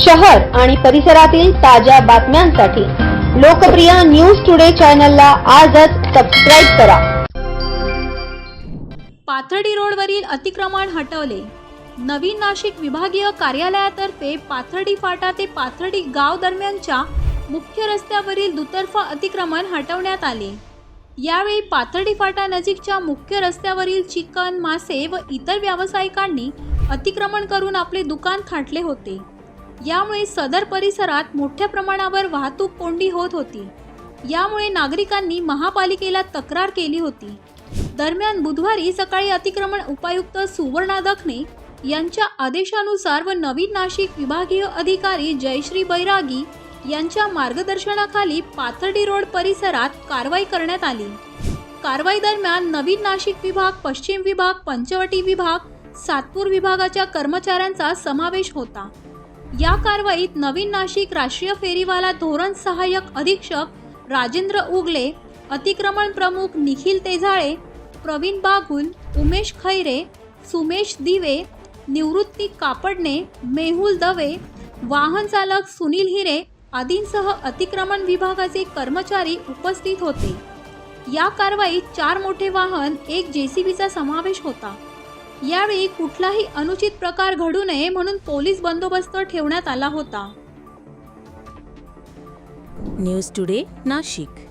शहर आणि परिसरातील ताज्या बातम्यांसाठी लोकप्रिय न्यूज टुडे चॅनलला आजच सबस्क्राईब करा. पाथर्डी रोडवरील अतिक्रमण हटवले. नवीन नाशिक विभागीय कार्यालयातर्फे पाथर्डी फाटा ते पाथर्डी गाव दरम्यानच्या मुख्य रस्त्यावरील दुतर्फा अतिक्रमण हटवण्यात आले. यावेळी पाथर्डी फाटा नजीकच्या मुख्य रस्त्यावरील चिकन मासे व इतर व्यावसायिकांनी अतिक्रमण करून आपले दुकान थाटले होते. यामुळे सदर परिसरात मोठ्या प्रमाणावर वाहतूक कोंडी होत होती. यामुळे नागरिकांनी महापालिकेला तक्रार केली होती. दरम्यान बुधवारी सकाळी अतिक्रमण उपायुक्त सुवर्णा दखने यांच्या आदेशानुसार व नवीन नाशिक विभागीय अधिकारी जयश्री बैरागी यांच्या मार्गदर्शनाखाली पाथर्डी रोड परिसरात कारवाई करण्यात आली. कारवाई दरम्यान नवीन नाशिक विभाग पश्चिम विभाग पंचवटी विभाग सातपूर विभागाच्या कर्मचाऱ्यांचा समावेश होता. या कारवाईत नवीन नाशिक राष्ट्रीय फेरीवाला धोरण सहाय्यक अधीक्षक राजेंद्र उगले अतिक्रमण प्रमुख निखिल तेजाळे प्रवीण बागुल उमेश खैरे सुमेश दिवे निवृत्ती कापडणे मेहुल दवे वाहन चालक सुनील हिरे आदींसह अतिक्रमण विभागाचे कर्मचारी उपस्थित होते. या कारवाईत चार मोठे वाहन एक जेसीबीचा समावेश होता. यावेळी कुठलाही अनुचित प्रकार घडू नये म्हणून पोलीस बंदोबस्त ठेवण्यात आला होता. News today Nashik.